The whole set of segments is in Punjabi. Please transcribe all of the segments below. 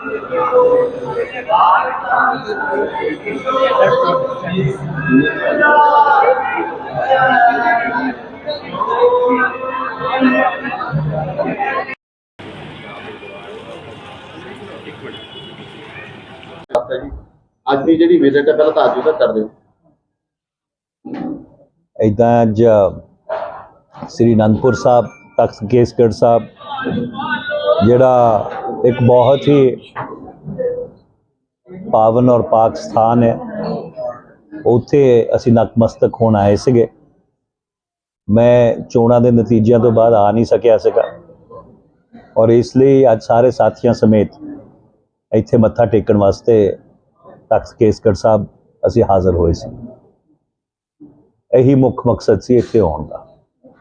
ਜੀ ਅੱਜ ਦੀ ਜਿਹੜੀ ਵਿਜ਼ਿਟ ਹੈ, ਪਹਿਲਾਂ ਤਾਂ ਅੱਜ ਉਹਦਾ ਕਰ ਦਿਓ। ਇਦਾਂ ਅੱਜ ਸ੍ਰੀ ਅਨੰਦਪੁਰ ਸਾਹਿਬ, ਤਖਤ ਕੇਸਗੜ੍ਹ ਸਾਹਿਬ ਜਿਹੜਾ ਇੱਕ ਬਹੁਤ ਹੀ ਪਾਵਨ ਔਰ ਪਾਕ ਸਥਾਨ ਹੈ। ਉੱਥੇ ਅਸੀਂ ਨਤਮਸਤਕ ਹੋਣ ਆਏ ਸੀਗੇ। ਮੈਂ ਚੋਣਾਂ ਦੇ ਨਤੀਜਿਆਂ ਤੋਂ ਬਾਅਦ ਆ ਨਹੀਂ ਸਕਿਆ ਸੀਗਾ। ਔਰ ਇਸ ਲਈ ਅੱਜ ਸਾਰੇ ਸਾਥੀਆਂ ਸਮੇਤ ਇੱਥੇ ਮੱਥਾ ਟੇਕਣ ਵਾਸਤੇ ਤਖਤ ਕੇਸਗੜ੍ਹ ਸਾਹਿਬ ਅਸੀਂ ਹਾਜ਼ਰ ਹੋਏ ਸੀ। ਇਹੀ ਮੁੱਖ ਮਕਸਦ ਸੀ ਇੱਥੇ ਆਉਣ ਦਾ।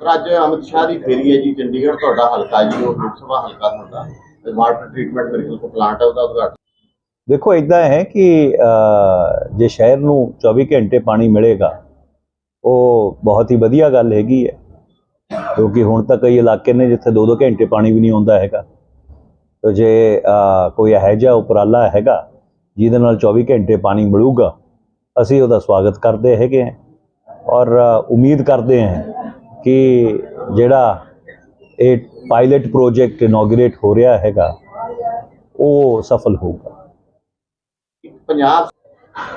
ਪਰ ਅੱਜ ਅਮਿਤ ਸ਼ਾਹ ਦੀ ਫੇਰੀ ਹੈ ਜੀ, ਚੰਡੀਗੜ੍ਹ ਤੁਹਾਡਾ ਹਲਕਾ ਜੀ, ਉਹ ਲੋਕ ਸਭਾ ਹਲਕਾ ਤੁਹਾਡਾ ਵਾਟਰ ਟ੍ਰੀਟਮੈਂਟ ਮੇਰੇ ਪਲਾਂਟ ਹੈ, ਉਹਦਾ ਉਦਘਾਟਨ। ਦੇਖੋ ਇਦਾਂ ਹੈ ਕਿ ਜੇ ਸ਼ਹਿਰ ਨੂੰ 24 ਘੰਟੇ ਪਾਣੀ ਮਿਲੇਗਾ, ਉਹ ਬਹੁਤ ਹੀ ਵਧੀਆ ਗੱਲ ਹੈਗੀ ਹੈ, ਕਿਉਂਕਿ ਹੁਣ ਤਾਂ ਕਈ ਇਲਾਕੇ ਨੇ ਜਿੱਥੇ 2-2 ਘੰਟੇ ਪਾਣੀ ਵੀ ਨਹੀਂ ਆਉਂਦਾ ਹੈਗਾ। ਤੇ ਜੇ ਕੋਈ ਇਹੋ ਜਿਹਾ ਉਪਰਾਲਾ ਹੈਗਾ, ਜਿਹਦੇ ਨਾਲ 24 ਘੰਟੇ ਪਾਣੀ ਮਿਲੂਗਾ, ਅਸੀਂ ਉਹਦਾ ਸਵਾਗਤ ਕਰਦੇ ਹੈਗੇ ਹਾਂ ਔਰ ਉਮੀਦ ਕਰਦੇ ਹਾਂ ਕਿ ਜਿਹੜਾ ਇਹ ਪਾਇਲਟ ਪ੍ਰੋਜੈਕਟ ਇਨੋਗਰੇਟ ਹੋ ਰਿਹਾ ਹੈਗਾ ਉਹ ਸਫਲ ਹੋਊਗਾ। ਪੰਜਾਬ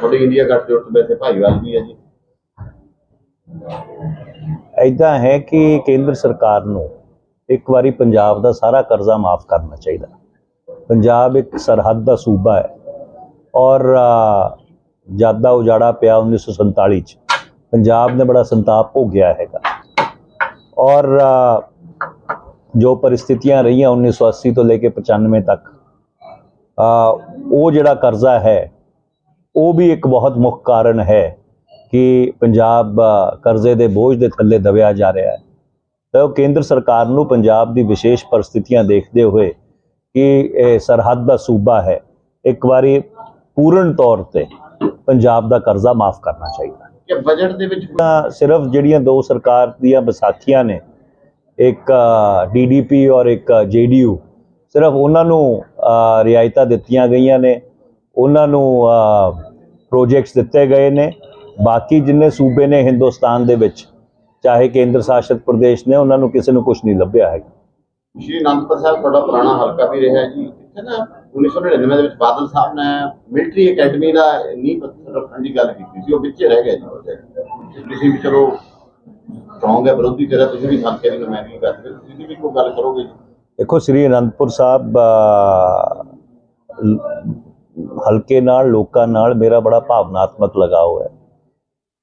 ਤੁਹਾਡੇ ਇੰਡੀਆ ਗੱਠਜੋੜ ਤੋਂ ਵੈਸੇ ਭਾਈਵਾਲ ਵੀ ਹੈ ਜੀ। ਐਦਾਂ ਹੈ ਕਿ ਕੇਂਦਰ ਸਰਕਾਰ ਨੂੰ ਇੱਕ ਵਾਰੀ ਪੰਜਾਬ ਦਾ ਸਾਰਾ ਕਰਜ਼ਾ ਮਾਫ ਕਰਨਾ ਚਾਹੀਦਾ। ਪੰਜਾਬ ਇੱਕ ਸਰਹੱਦ ਦਾ ਸੂਬਾ ਹੈ ਔਰ ਅ, ਜਦ ਦਾ ਉਜਾੜਾ ਪਿਆ 1947 ਚ। ਪੰਜਾਬ ਨੇ ਬੜਾ ਸੰਤਾਪ ਭੋਗਿਆ ਹੈਗਾ। ਔਰ ਜੋ ਪਰਿਸਥਿਤੀਆਂ ਰਹੀਆਂ 1980 ਤੋਂ ਲੈ ਕੇ 95 ਤੱਕ ਉਹ ਜਿਹੜਾ ਕਰਜ਼ਾ ਹੈ, ਉਹ ਵੀ ਇੱਕ ਬਹੁਤ ਮੁੱਖ ਕਾਰਨ ਹੈ ਕਿ ਪੰਜਾਬ ਕਰਜ਼ੇ ਦੇ ਬੋਝ ਦੇ ਥੱਲੇ ਦਬਿਆ ਜਾ ਰਿਹਾ ਹੈ। ਤਾਂ ਉਹ ਕੇਂਦਰ ਸਰਕਾਰ ਨੂੰ ਪੰਜਾਬ ਦੀ ਵਿਸ਼ੇਸ਼ ਪਰਿਸਥਿਤੀਆਂ ਦੇਖਦੇ ਹੋਏ ਕਿ ਇਹ ਸਰਹੱਦ ਦਾ ਸੂਬਾ ਹੈ, ਇੱਕ ਵਾਰੀ ਪੂਰਨ ਤੌਰ ਤੇ ਪੰਜਾਬ ਦਾ ਕਰਜ਼ਾ ਮਾਫ ਕਰਨਾ ਚਾਹੀਦਾ ਕਿ ਬਜਟ ਦੇ ਵਿੱਚ ਸਿਰਫ ਜਿਹੜੀਆਂ ਦੋ ਸਰਕਾਰ ਦੀਆਂ ਵਿਸਾਖੀਆਂ ਨੇ ਇੱਕ ਡੀਡੀਪੀ ਔਰ ਇੱਕ ਜੇਡੀਯੂ ਸਿਰਫ ਉਹਨਾਂ ਨੂੰ ਰਿਆਇਤਾਂ ਦਿੱਤੀਆਂ ਗਈਆਂ ਨੇ ਉਹਨਾਂ ਨੂੰ ਪ੍ਰੋਜੈਕਟਸ ਦਿੱਤੇ ਗਏ ਨੇ ਬਾਕੀ ਜਿੰਨੇ ਸੂਬੇ ਨੇ ਹਿੰਦੁਸਤਾਨ ਦੇ ਵਿੱਚ ਚਾਹੇ ਕੇਂਦਰ ਸ਼ਾਸਿਤ ਪ੍ਰਦੇਸ਼ ਨੇ ਉਹਨਾਂ ਨੂੰ ਕਿਸੇ ਨੂੰ ਕੁਝ ਨਹੀਂ ਲੱਭਿਆ ਹੈਗਾ। ਸ਼੍ਰੀ ਅਨੰਦਪੁਰ ਸਾਹਿਬ ਤੁਹਾਡਾ ਪੁਰਾਣਾ ਹਲਕਾ ਵੀ ਰਿਹਾ ਹੈ ਜੀ ਇੱਥੇ ਨਾ 1999 ਦੇ ਵਿੱਚ ਬਾਦਲ ਸਾਹਿਬ ਨੇ ਮਿਲਟਰੀ ਅਕੈਡਮੀ ਦਾ ਨੀਂਹ ਪੱਥਰ ਰੱਖਣ ਦੀ ਗੱਲ ਕੀਤੀ ਸੀ, ਉਹ ਵਿੱਚੇ ਰਹਿ ਗਿਆ ਜੀ ਤੁਸੀਂ ਵੀ ਚਲੋ ਸਟਰੋਂਗ ਹੈ, ਵਿਰੋਧੀ ਤੇਰਾ ਤੁਸੀਂ ਵੀ ਹਲਕੇ ਦੀ ਨੁਮਾਇੰਦਗੀ ਕਰਦੇ। ਤੁਸੀਂ ਵੀ ਕੋਈ ਗੱਲ ਕਰੋਗੇ ਦੇਖੋ, ਸ੍ਰੀ ਅਨੰਦਪੁਰ ਸਾਹਿਬ ਹਲਕੇ ਨਾਲ, ਲੋਕਾਂ ਨਾਲ ਮੇਰਾ ਬੜਾ ਭਾਵਨਾਤਮਕ ਲਗਾਓ ਹੈ।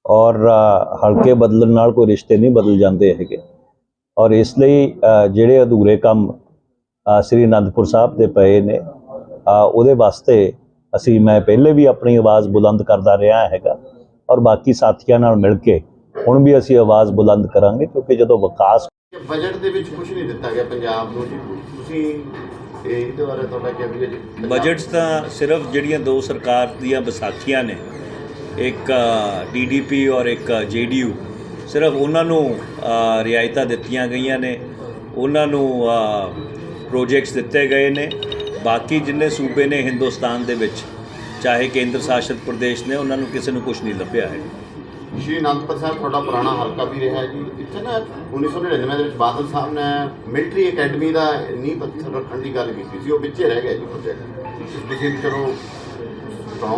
ਔਰ ਹਲਕੇ ਬਦਲਣ ਨਾਲ ਕੋਈ ਰਿਸ਼ਤੇ ਨਹੀਂ ਬਦਲ ਜਾਂਦੇ ਹੈਗੇ। ਔਰ ਇਸ ਲਈ ਜਿਹੜੇ ਅਧੂਰੇ ਕੰਮ ਸ੍ਰੀ ਅਨੰਦਪੁਰ ਸਾਹਿਬ ਦੇ ਪਏ ਨੇ ਉਹਦੇ ਵਾਸਤੇ ਅਸੀਂ ਮੈਂ ਪਹਿਲੇ ਵੀ ਆਪਣੀ ਆਵਾਜ਼ ਬੁਲੰਦ ਕਰਦਾ ਰਿਹਾ ਹੈਗਾ ਔਰ ਬਾਕੀ ਸਾਥੀਆਂ ਨਾਲ ਮਿਲ ਕੇ ਹੁਣ ਵੀ ਅਸੀਂ ਆਵਾਜ਼ ਬੁਲੰਦ ਕਰਾਂਗੇ ਕਿਉਂਕਿ ਜਦੋਂ ਵਿਕਾਸ ਬਜਟ ਦੇ ਵਿੱਚ ਕੁਝ ਨਹੀਂ ਦਿੱਤਾ ਗਿਆ ਪੰਜਾਬ ਨੂੰ ਜੀ। ਤੁਸੀਂ ਇਹ ਇਹਦੇ ਬਾਰੇ ਤੁਹਾਡਾ ਕੀ ਵੀ ਜੀ? ਬਜਟਸ ਤਾਂ ਸਿਰਫ ਜਿਹੜੀਆਂ ਦੋ ਸਰਕਾਰ ਦੀਆਂ ਵਿਸਾਖੀਆਂ ਨੇ ਇੱਕ ਡੀਡੀਪੀ ਔਰ ਇੱਕ ਜੇਡੀਯੂ ਸਿਰਫ ਉਹਨਾਂ ਨੂੰ ਰਿਆਇਤਾਂ ਦਿੱਤੀਆਂ ਗਈਆਂ ਨੇ। ਉਹਨਾਂ ਨੂੰ ਪ੍ਰੋਜੈਕਟਸ ਦਿੱਤੇ ਗਏ ਨੇ। ਬਾਕੀ ਜਿੰਨੇ ਸੂਬੇ ਨੇ ਹਿੰਦੁਸਤਾਨ ਦੇ ਵਿੱਚ ਚਾਹੇ ਕੇਂਦਰ ਸ਼ਾਸਿਤ ਪ੍ਰਦੇਸ਼ ਨੇ ਉਹਨਾਂ ਨੂੰ ਕਿਸੇ ਨੂੰ ਕੁਝ ਨਹੀਂ ਲੱਭਿਆ ਹੈ। ਸ਼੍ਰੀ ਅਨੰਦਪੁਰ ਸਾਹਿਬ ਤੁਹਾਡਾ ਪੁਰਾਣਾ ਹਲਕਾ ਵੀ ਰਿਹਾ ਹੈ ਜੀ। ਇੱਥੇ ਨਾ 1999 ਦੇ ਵਿੱਚ ਬਾਦਲ ਸਾਹਿਬ ਨੇ ਮਿਲਟਰੀ ਅਕੈਡਮੀ ਦਾ ਨੀਂਹ ਪੱਥਰ ਰੱਖਣ ਦੀ ਗੱਲ ਕੀਤੀ ਸੀ। ਉਹ ਵਿੱਚੇ ਰਹਿ ਗਿਆ ਜੀ ਪ੍ਰੋਜੈਕਟ ਤੁਸੀਂ ਵੀ ਚਲੋ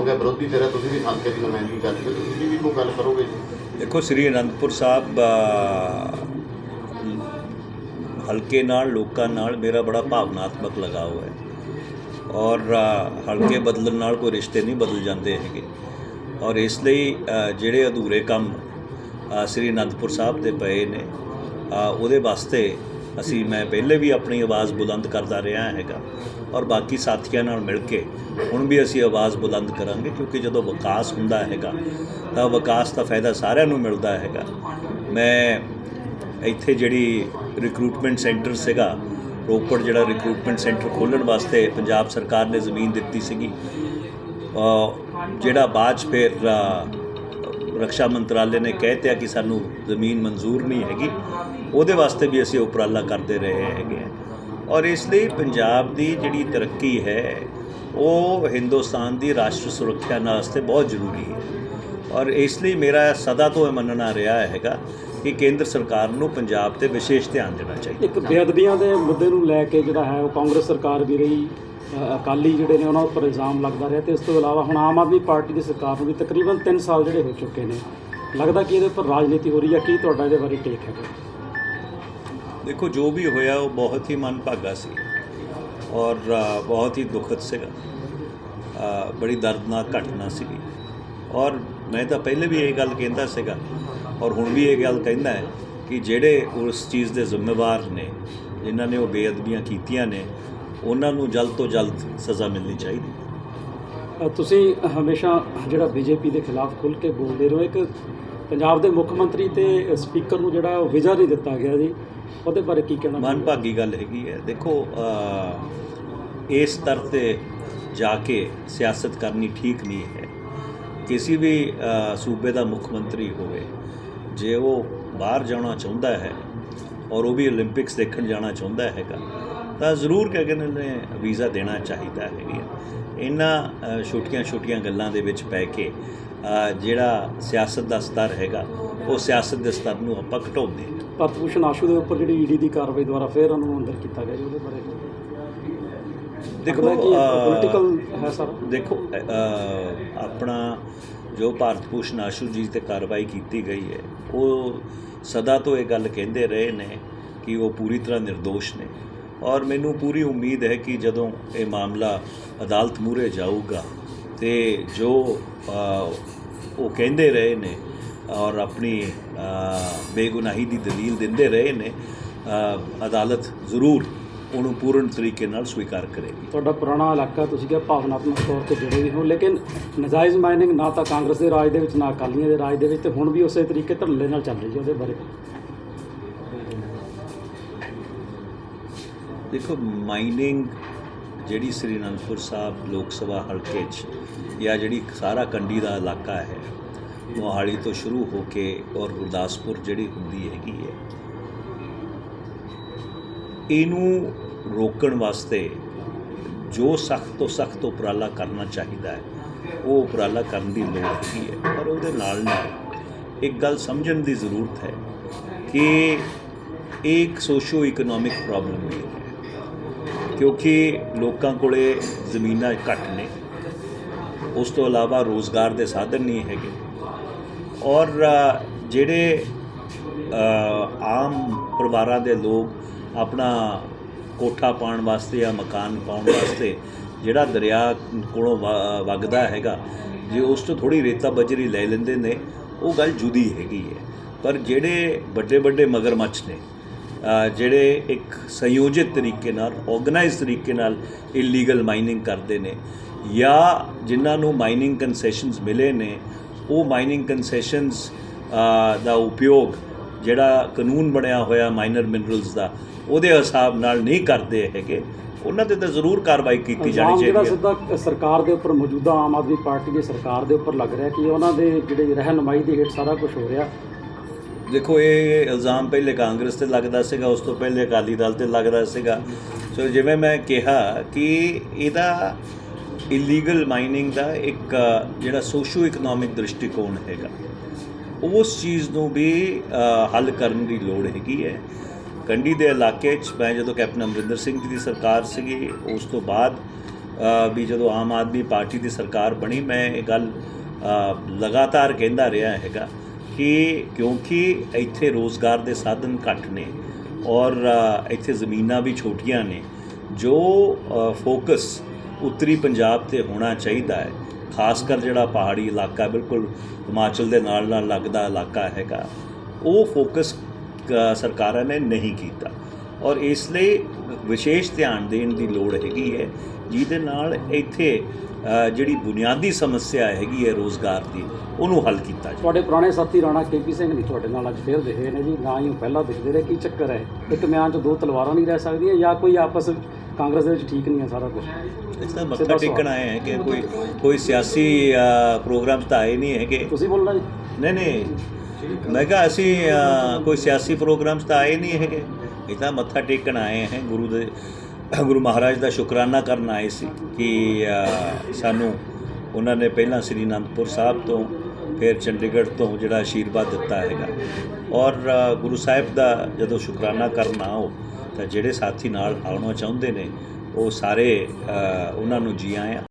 ਹੈ ਵਿਰੋਧੀ ਤੇਰਾ ਤੁਸੀਂ ਵੀ ਹਲਕੇ ਦੀ ਨੁਮਾਇੰਦਗੀ ਕਰਦੇ ਹੋ ਤੁਸੀਂ ਵੀ ਕੋਈ ਗੱਲ ਕਰੋਗੇ ਜੀ? ਦੇਖੋ ਸ੍ਰੀ ਅਨੰਦਪੁਰ ਸਾਹਿਬ ਹਲਕੇ ਨਾਲ ਲੋਕਾਂ ਨਾਲ ਮੇਰਾ ਬੜਾ ਭਾਵਨਾਤਮਕ ਲਗਾਓ ਹੈ। ਔਰ ਹਲਕੇ ਬਦਲਣ ਨਾਲ ਕੋਈ ਰਿਸ਼ਤੇ ਨਹੀਂ ਬਦਲ ਜਾਂਦੇ ਹੈਗੇ। ਔਰ ਇਸ ਲਈ ਜਿਹੜੇ ਅਧੂਰੇ ਕੰਮ ਸ੍ਰੀ ਅਨੰਦਪੁਰ ਸਾਹਿਬ ਦੇ ਪਏ ਨੇ ਉਹਦੇ ਵਾਸਤੇ ਅਸੀਂ, ਮੈਂ ਪਹਿਲੇ ਵੀ ਆਪਣੀ ਆਵਾਜ਼ ਬੁਲੰਦ ਕਰਦਾ ਰਿਹਾ ਹੈਗਾ। ਔਰ ਬਾਕੀ ਸਾਥੀਆਂ ਨਾਲ ਮਿਲ ਕੇ ਹੁਣ ਵੀ ਅਸੀਂ ਆਵਾਜ਼ ਬੁਲੰਦ ਕਰਾਂਗੇ, ਕਿਉਂਕਿ ਜਦੋਂ ਵਿਕਾਸ ਹੁੰਦਾ ਹੈਗਾ, ਤਾਂ ਵਿਕਾਸ ਦਾ ਫਾਇਦਾ ਸਾਰਿਆਂ ਨੂੰ ਮਿਲਦਾ ਹੈਗਾ। ਮੈਂ ਇੱਥੇ ਜਿਹੜੀ ਰਿਕਰੂਟਮੈਂਟ ਸੈਂਟਰ ਸੀਗਾ ਰੋਪੜ ਜਿਹੜਾ ਰਿਕਰੂਟਮੈਂਟ ਸੈਂਟਰ ਖੋਲ੍ਹਣ ਵਾਸਤੇ ਪੰਜਾਬ ਸਰਕਾਰ ਨੇ ਜ਼ਮੀਨ ਦਿੱਤੀ ਸੀਗੀ। ਜਿਹੜਾ ਬਾਅਦ 'ਚ ਫਿਰ ਅ, ਰੱਖਿਆ ਮੰਤਰਾਲੇ ਨੇ ਕਹਿ ਤਿਆ ਕਿ ਸਾਨੂੰ ਜ਼ਮੀਨ ਮਨਜ਼ੂਰ ਨਹੀਂ ਹੈਗੀ। ਉਹਦੇ ਵਾਸਤੇ ਵੀ ਅਸੀਂ ਉਪਰਾਲਾ ਕਰਦੇ ਰਹੇ ਹੈਗੇ ਹਾਂ। ਔਰ ਇਸ ਲਈ ਪੰਜਾਬ ਦੀ ਜਿਹੜੀ ਤਰੱਕੀ ਹੈ ਉਹ ਹਿੰਦੁਸਤਾਨ ਦੀ ਰਾਸ਼ਟਰ ਸੁਰੱਖਿਆ ਵਾਸਤੇ ਬਹੁਤ ਜ਼ਰੂਰੀ ਹੈ। ਔਰ ਇਸ ਲਈ ਮੇਰਾ ਸਦਾ ਤੋਂ ਇਹ ਮੰਨਣਾ ਰਿਹਾ ਹੈਗਾ ਕਿ ਕੇਂਦਰ ਸਰਕਾਰ ਨੂੰ ਪੰਜਾਬ ਤੇ ਵਿਸ਼ੇਸ਼ ਧਿਆਨ ਦੇਣਾ ਚਾਹੀਦਾ। ਇੱਕ ਬੇਅਦਬੀਆਂ ਦੇ ਮੁੱਦੇ ਨੂੰ ਲੈ ਕੇ ਜਿਹੜਾ ਹੈ ਉਹ ਕਾਂਗਰਸ ਸਰਕਾਰ ਵੀ ਰਹੀ ਅਕਾਲੀ ਜਿਹੜੇ ਨੇ ਉਹਨਾਂ ਉੱਪਰ ਇਲਜ਼ਾਮ ਲੱਗਦਾ ਰਿਹਾ ਤੇ ਇਸ ਤੋਂ ਇਲਾਵਾ ਹੁਣ ਆਮ ਆਦਮੀ ਪਾਰਟੀ ਦੀ ਸਰਕਾਰ ਨੂੰ ਵੀ ਤਕਰੀਬਨ 3 ਸਾਲ ਜਿਹੜੇ ਹੋ ਚੁੱਕੇ ਨੇ ਲੱਗਦਾ ਕਿ ਇਹਦੇ ਉੱਪਰ ਰਾਜਨੀਤੀ ਹੋ ਰਹੀ ਹੈ ਕੀ ਤੁਹਾਡਾ ਇਹਦੇ ਬਾਰੇ ਟੇਕ ਹੈਗਾ? ਦੇਖੋ ਜੋ ਵੀ ਹੋਇਆ ਉਹ ਬਹੁਤ ਹੀ ਮਨਭਾਗਾ ਸੀ ਔਰ ਬਹੁਤ ਹੀ ਦੁਖਦ ਸੀਗਾ। ਬੜੀ ਦਰਦਨਾਕ ਘਟਨਾ ਸੀਗੀ। ਔਰ ਮੈਂ ਤਾਂ ਪਹਿਲੇ ਵੀ ਇਹ ਗੱਲ ਕਹਿੰਦਾ ਸੀਗਾ ਔਰ ਹੁਣ ਵੀ ਇਹ ਗੱਲ ਕਹਿੰਦਾ ਹੈ ਕਿ ਜਿਹੜੇ ਉਸ ਚੀਜ਼ ਦੇ ਜ਼ਿੰਮੇਵਾਰ ਨੇ ਜਿਨ੍ਹਾਂ ਨੇ ਉਹ ਬੇਅਦਬੀਆਂ ਕੀਤੀਆਂ ਨੇ ਉਹਨਾਂ ਨੂੰ ਜਲਦ ਤੋਂ ਜਲਦ ਸਜ਼ਾ ਮਿਲਣੀ ਚਾਹੀਦੀ ਤੁਸੀਂ ਹਮੇਸ਼ਾ ਜਿਹੜਾ ਬੀਜੇਪੀ ਦੇ ਖਿਲਾਫ ਖੁੱਲ੍ਹ ਕੇ ਬੋਲਦੇ ਰਹੋ ਇੱਕ ਪੰਜਾਬ ਦੇ ਮੁੱਖ ਮੰਤਰੀ ਤੇ ਸਪੀਕਰ ਨੂੰ ਜਿਹੜਾ ਉਹ ਵਿਜਾ ਨਹੀਂ ਦਿੱਤਾ ਗਿਆ ਜੀ ਉਹਦੇ ਬਾਰੇ ਕੀ ਕਹਿਣਾ? ਮਨਭਾਗੀ ਗੱਲ ਹੈਗੀ ਹੈ। ਦੇਖੋ ਇਸ ਸਤਰ ਤੇ ਜਾ ਕੇ ਸਿਆਸਤ ਕਰਨੀ ਠੀਕ ਨਹੀਂ ਹੈ। ਕਿਸੇ ਵੀ ਸੂਬੇ ਦਾ ਮੁੱਖ ਮੰਤਰੀ ਹੋਵੇ ਜੇ ਉਹ ਬਾਹਰ ਜਾਣਾ ਚਾਹੁੰਦਾ ਹੈ ਔਰ ਉਹ ਵੀ 올림픽ਸ ਦੇਖਣ ਜਾਣਾ ਚਾਹੁੰਦਾ ਹੈਗਾ ਤਾਂ ਜ਼ਰੂਰ ਕਹਿ ਕੇ ਨੇ ਵੀਜ਼ਾ ਦੇਣਾ ਚਾਹੀਦਾ ਹੈਗੀ। ਇਹਨਾਂ ਛੋਟੀਆਂ-ਛੋਟੀਆਂ ਗੱਲਾਂ ਦੇ ਵਿੱਚ ਪੈ ਕੇ ਜਿਹੜਾ ਸਿਆਸਤ ਦਾ ਸਤਰ ਹੈਗਾ ਉਹ ਸਿਆਸਤ ਦੇ ਸਤਰ ਨੂੰ ਆਪਾਂ ਘਟਾਉਂਦੇ ਪਤਭੂਸ਼ਣ ਆਸ਼ੂ ਦੇ ਉੱਪਰ ਜਿਹੜੀ ਈਡੀ ਦੀ ਕਾਰਵਾਈ ਦੁਆਰਾ ਫੇਰ ਉਹਨੂੰ ਅੰਦਰ ਕੀਤਾ ਗਿਆ ਜੀ ਉਹਦੇ ਬਾਰੇ। ਦੇਖੋ ਪੋਲੀਟੀਕਲ ਹੈ ਸਰ। ਦੇਖੋ ਆਪਣਾ ਜੋ ਭਾਰਤ ਭੂਸ਼ਣ ਆਸ਼ੂ ਜੀ ਤੇ ਕਾਰਵਾਈ ਕੀਤੀ ਗਈ ਹੈ, ਉਹ ਸਦਾ ਤੋਂ ਇਹ ਗੱਲ ਕਹਿੰਦੇ ਰਹੇ ਨੇ ਕਿ ਉਹ ਪੂਰੀ ਤਰ੍ਹਾਂ નિર્ਦੋਸ਼ ਨੇ। ਔਰ ਮੈਨੂੰ ਪੂਰੀ ਉਮੀਦ ਹੈ ਕਿ ਜਦੋਂ ਇਹ ਮਾਮਲਾ ਅਦਾਲਤ ਮੂਹਰੇ ਜਾਊਗਾ ਤੇ ਜੋ ਉਹ ਕਹਿੰਦੇ ਰਹੇ ਨੇ ਔਰ ਆਪਣੀ ਬੇਗੁਨਾਹੀ ਦੀ ਦਲੀਲ ਦਿੰਦੇ ਰਹੇ ਨੇ ਅਦਾਲਤ ਜ਼ਰੂਰ ਉਹਨੂੰ ਪੂਰਨ ਤਰੀਕੇ ਨਾਲ ਸਵੀਕਾਰ ਕਰੇਗੀ। ਤੁਹਾਡਾ ਪੁਰਾਣਾ ਇਲਾਕਾ ਤੁਸੀਂ ਕਿਹਾ ਭਾਵਨਾਤਮਕ ਤੌਰ ਤੇ ਜੁੜੇ ਵੀ ਹੋ ਲੇਕਿਨ ਨਜਾਇਜ਼ ਮਾਈਨਿੰਗ ਨਾ ਤਾਂ ਕਾਂਗਰਸ ਦੇ ਰਾਜ ਦੇ ਵਿੱਚ ਨਾ ਅਕਾਲੀਆਂ ਦੇ ਰਾਜ ਦੇ ਵਿੱਚ ਤੇ ਹੁਣ ਵੀ ਉਸੇ ਤਰੀਕੇ ਧੜੱਲੇ ਨਾਲ ਚੱਲ ਰਹੀ ਹੈ ਉਹਦੇ ਬਾਰੇ। ਦੇਖੋ ਮਾਈਨਿੰਗ ਜਿਹੜੀ ਸ੍ਰੀ ਅਨੰਦਪੁਰ ਸਾਹਿਬ ਲੋਕ ਸਭਾ ਹਲਕੇ 'ਚ ਜਾਂ ਜਿਹੜੀ ਸਾਰਾ ਕੰਡੀ ਦਾ ਇਲਾਕਾ ਹੈ ਮੋਹਾਲੀ ਤੋਂ ਸ਼ੁਰੂ ਹੋ ਕੇ ਔਰ ਗੁਰਦਾਸਪੁਰ ਜਿਹੜੀ ਹੁੰਦੀ ਹੈਗੀ ਹੈ ਇਹਨੂੰ ਰੋਕਣ ਵਾਸਤੇ ਜੋ ਸਖਤ ਤੋਂ ਸਖਤ ਉਪਰਾਲਾ ਕਰਨਾ ਚਾਹੀਦਾ ਹੈ, ਉਹ ਉਪਰਾਲਾ ਕਰਨ ਦੀ ਲੋੜ ਹੈਗੀ ਹੈ। ਪਰ ਉਹਦੇ ਨਾਲ ਨਾਲ ਇੱਕ ਗੱਲ ਸਮਝਣ ਦੀ ਜ਼ਰੂਰਤ ਹੈ ਕਿ ਇਹ ਇੱਕ ਸੋਸ਼ੋ ਇਕਨੋਮਿਕ ਪ੍ਰੋਬਲਮ ਵੀ ਹੈ, ਕਿਉਂਕਿ ਲੋਕਾਂ ਕੋਲੇ ਜ਼ਮੀਨਾਂ ਘੱਟ ਨੇ। ਉਸ ਤੋਂ ਇਲਾਵਾ ਰੋਜ਼ਗਾਰ ਦੇ ਸਾਧਨ ਨਹੀਂ ਹੈਗੇ। ਔਰ ਜਿਹੜੇ ਆਮ ਪਰਿਵਾਰਾਂ ਦੇ ਲੋਕ ਆਪਣਾ ਕੋਠਾ ਪਾਉਣ ਵਾਸਤੇ ਜਾਂ ਮਕਾਨ ਪਾਉਣ ਵਾਸਤੇ ਜਿਹੜਾ ਦਰਿਆ ਕੋਲੋਂ ਵ- ਵਗਦਾ ਹੈਗਾ, ਜੇ ਉਸ ਤੋਂ ਥੋੜੀ ਰੇਤਾ ਬਜਰੀ ਲੈ ਲੈਂਦੇ ਨੇ, ਉਹ ਗੱਲ ਜੁਦੀ ਹੈਗੀ ਹੈ। ਪਰ ਜਿਹੜੇ ਵੱਡੇ ਵੱਡੇ ਮਗਰਮੱਛ ਨੇ ਜਿਹੜੇ ਇੱਕ ਸੰਯੋਜਿਤ ਤਰੀਕੇ ਨਾਲ ਆਰਗੇਨਾਈਜ਼ ਤਰੀਕੇ ਨਾਲ ਇਲੀਗਲ ਮਾਈਨਿੰਗ ਕਰਦੇ ਨੇ, ਜਾਂ ਜਿਨ੍ਹਾਂ ਨੂੰ ਮਾਈਨਿੰਗ ਕਨਸੈਸ਼ਨਸ ਮਿਲੇ ਨੇ, ਉਹ ਮਾਈਨਿੰਗ ਕਨਸੈਸ਼ਨਸ ਦਾ ਉਪਯੋਗ ਜਿਹੜਾ ਕਾਨੂੰਨ ਬਣਿਆ ਹੋਇਆ ਮਾਈਨਰ ਮਿਨਰਲਸ ਦਾ ਉਹਦੇ ਹਿਸਾਬ ਨਾਲ ਨਹੀਂ ਕਰਦੇ ਹੈਗੇ। ਉਹਨਾਂ ਤੇ ਤਾਂ ਜ਼ਰੂਰ ਕਾਰਵਾਈ ਕੀਤੀ ਜਾਣੀ ਜਿਹੜਾ ਚਾਹੀਦੀ ਹੈ। ਸਿੱਧਾ ਸਰਕਾਰ ਦੇ ਉੱਪਰ ਮੌਜੂਦਾ ਆਮ ਆਦਮੀ ਪਾਰਟੀ ਦੀ ਸਰਕਾਰ ਦੇ ਉੱਪਰ ਲੱਗ ਰਿਹਾ ਕਿ ਉਹਨਾਂ ਦੇ ਜਿਹੜੇ ਰਹਿਨਮਾਈ ਦੇ ਹੇਠ ਸਾਰਾ ਕੁਝ ਹੋ ਰਿਹਾ। ਦੇਖੋ ਇਹ ਇਲਜ਼ਾਮ ਪਹਿਲੇ ਕਾਂਗਰਸ ਤੇ ਲੱਗਦਾ ਸੀਗਾ ਉਸ ਤੋਂ ਪਹਿਲੇ ਅਕਾਲੀ ਦਲ ਤੇ ਲੱਗਦਾ ਸੀਗਾ। ਸੋ ਜਿਵੇਂ ਮੈਂ ਕਿਹਾ ਕਿ ਇਹਦਾ ਇਲੀਗਲ ਮਾਈਨਿੰਗ ਦਾ ਇੱਕ ਜਿਹੜਾ ਸੋਸ਼ੋ ਇਕਨੋਮਿਕ ਦ੍ਰਿਸ਼ਟੀਕੋਣ ਹੈਗਾ। ਉਸ ਚੀਜ਼ ਨੂੰ ਵੀ ਹੱਲ ਕਰਨ ਦੀ ਲੋੜ ਹੈਗੀ ਹੈ। ਕੰਡੀ ਦੇ ਇਲਾਕੇ 'ਚ ਮੈਂ ਜਦੋਂ ਕੈਪਟਨ ਅਮਰਿੰਦਰ ਸਿੰਘ ਜੀ ਦੀ ਸਰਕਾਰ ਸੀਗੀ, ਉਸ ਤੋਂ ਬਾਅਦ ਵੀ ਜਦੋਂ ਆਮ ਆਦਮੀ ਪਾਰਟੀ ਦੀ ਸਰਕਾਰ ਬਣੀ, ਮੈਂ ਇਹ ਗੱਲ ਲਗਾਤਾਰ ਕਹਿੰਦਾ ਰਿਹਾ ਹੈਗਾ ਕਿ ਕਿਉਂਕਿ ਇੱਥੇ ਰੋਜ਼ਗਾਰ ਦੇ ਸਾਧਨ ਘੱਟ ਨੇ ਔਰ ਇੱਥੇ ਜ਼ਮੀਨਾਂ ਵੀ ਛੋਟੀਆਂ ਨੇ, ਜੋ ਫੋਕਸ ਉੱਤਰੀ ਪੰਜਾਬ ਤੇ ਹੋਣਾ ਚਾਹੀਦਾ ਹੈ। ਖਾਸ ਕਰ ਜਿਹੜਾ ਪਹਾੜੀ ਇਲਾਕਾ, ਬਿਲਕੁਲ ਹਿਮਾਚਲ ਦੇ ਨਾਲ ਨਾਲ ਲੱਗਦਾ ਇਲਾਕਾ ਹੈਗਾ, ਉਹ ਫੋਕਸ ਸਰਕਾਰਾਂ ਨੇ ਨਹੀਂ ਕੀਤਾ। ਔਰ ਇਸ ਲਈ ਵਿਸ਼ੇਸ਼ ਧਿਆਨ ਦੇਣ ਦੀ ਲੋੜ ਹੈਗੀ ਹੈ, ਜਿਹਦੇ ਨਾਲ ਇੱਥੇ ਜਿਹੜੀ ਬੁਨਿਆਦੀ ਸਮੱਸਿਆ ਹੈਗੀ ਹੈ ਰੋਜ਼ਗਾਰ ਦੀ, ਉਹਨੂੰ ਹੱਲ ਕੀਤਾ ਜਾਵੇ। ਤੁਹਾਡੇ ਪੁਰਾਣੇ ਸਾਥੀ ਰਾਣਾ ਕੇਪੀ ਸਿੰਘ ਨਹੀਂ ਤੁਹਾਡੇ ਨਾਲ ਅੱਜ ਫੇਰ ਦਿਖ ਰਹੇ ਨੇ ਜੀ, ਨਾ ਹੀ ਉਹ ਪਹਿਲਾਂ ਦਿਖਦੇ ਰਹੇ, ਕੀ ਚੱਕਰ ਹੈ? ਇੱਕ ਮਿਆਨ 'ਚ ਦੋ ਤਲਵਾਰਾਂ ਨਹੀਂ ਰਹਿ ਸਕਦੀਆਂ ਜਾਂ ਕੋਈ ਆਪਸ ਕਾਂਗਰਸ ਦੇ ਵਿੱਚ ਠੀਕ ਨਹੀਂ ਹੈ ਸਾਰਾ ਕੁਝ ਇਸ ਦਾ ਮੱਥਾ। ਟੇਕਣ ਆਏ ਹੈ ਕਿ ਕੋਈ ਕੋਈ ਸਿਆਸੀ ਪ੍ਰੋਗਰਾਮ ਤਾਂ ਆਏ ਨਹੀਂ ਹੈਗੇ। ਤੁਸੀਂ ਬੋਲਣਾ ਜੀ। ਨਹੀਂ ਨਹੀਂ। ਮੈਂ ਕਿਹਾ ਅਸੀਂ ਕੋਈ ਸਿਆਸੀ ਪ੍ਰੋਗਰਾਮਸ ਤਾਂ ਆਏ ਨਹੀਂ ਹੈਗੇ। ਇਹ ਤਾਂ ਮੱਥਾ ਟੇਕਣ ਆਏ ਹੈ। ਗੁਰੂ ਦੇ ਗੁਰੂ ਮਹਾਰਾਜ ਦਾ ਸ਼ੁਕਰਾਨਾ ਕਰਨ ਆਏ ਸੀ ਕਿ ਸਾਨੂੰ ਉਹਨਾਂ ਨੇ ਪਹਿਲਾਂ ਸ੍ਰੀ ਅਨੰਦਪੁਰ ਸਾਹਿਬ ਤੋਂ ਫਿਰ ਚੰਡੀਗੜ੍ਹ ਤੋਂ ਜਿਹੜਾ ਆਸ਼ੀਰਵਾਦ ਦਿੱਤਾ ਹੈਗਾ। ਔਰ ਗੁਰੂ ਸਾਹਿਬ ਦਾ ਜਦੋਂ ਸ਼ੁਕਰਾਨਾ ਕਰਨ ਆਓ ਤਾਂ ਜਿਹੜੇ ਸਾਥੀ ਨਾਲ ਆਉਣਾ ਚਾਹੁੰਦੇ ਨੇ ਉਹ ਸਾਰੇ ਉਹਨਾਂ ਨੂੰ ਜੀ ਆਇਆਂ।